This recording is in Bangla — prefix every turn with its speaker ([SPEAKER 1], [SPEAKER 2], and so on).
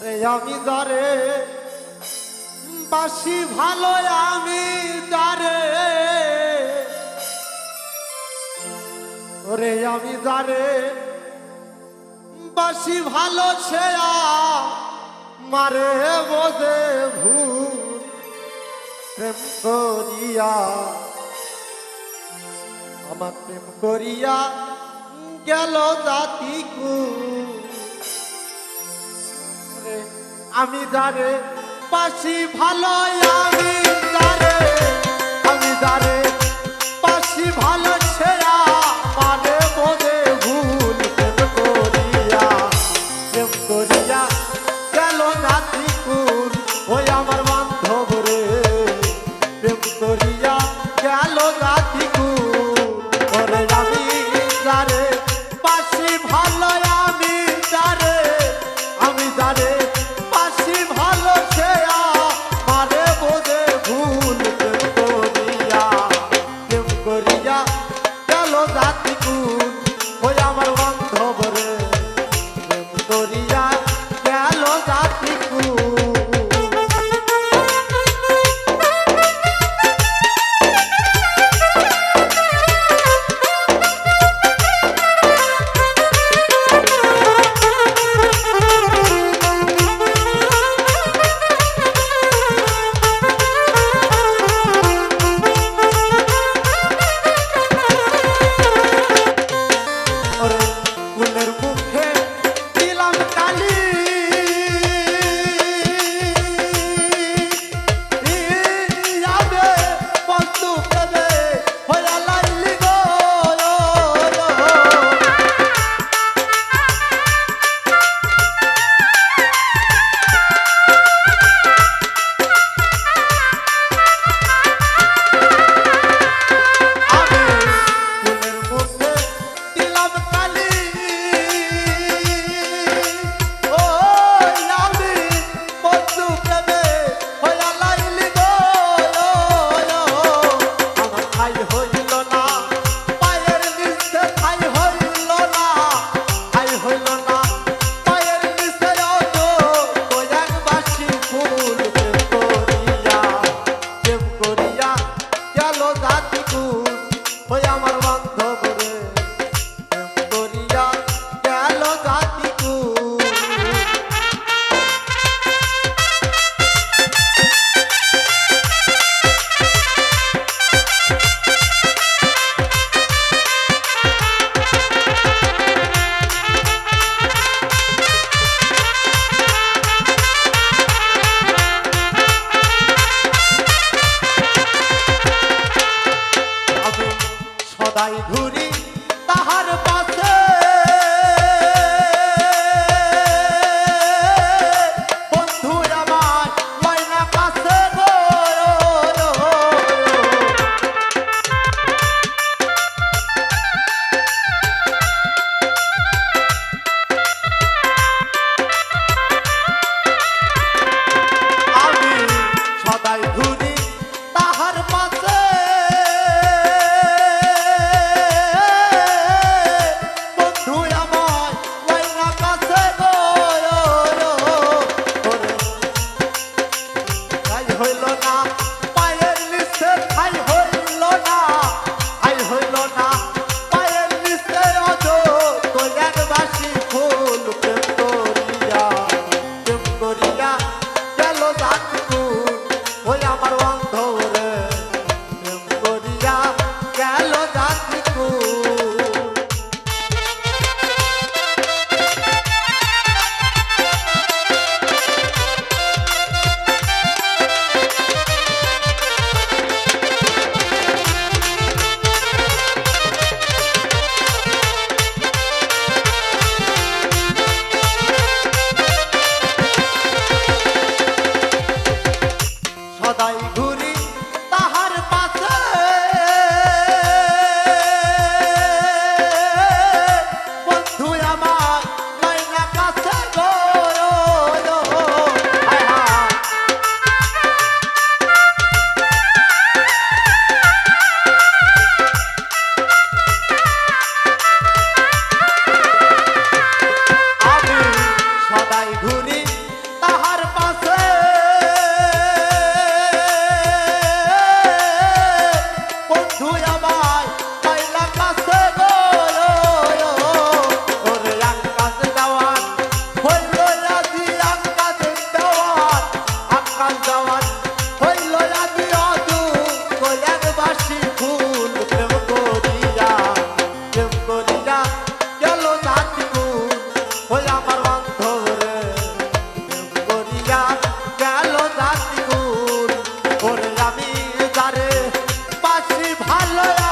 [SPEAKER 1] ওরে আমি যারে, বাসি ভালো আমি যারে। ওরে আমি যারে, বাসি ভালো সে মারে বোঝে ভূত প্রেম করিয়া, আমার প্রেম করিয়া গেল জাতি রে আমি দারে পাশি ভালো আমি যারে, আমি দারে পাশি ভালো সেরা মানে বোধে ভুল করিয়া করিয়া গেল জাতি তাই ঘুরি। ভালো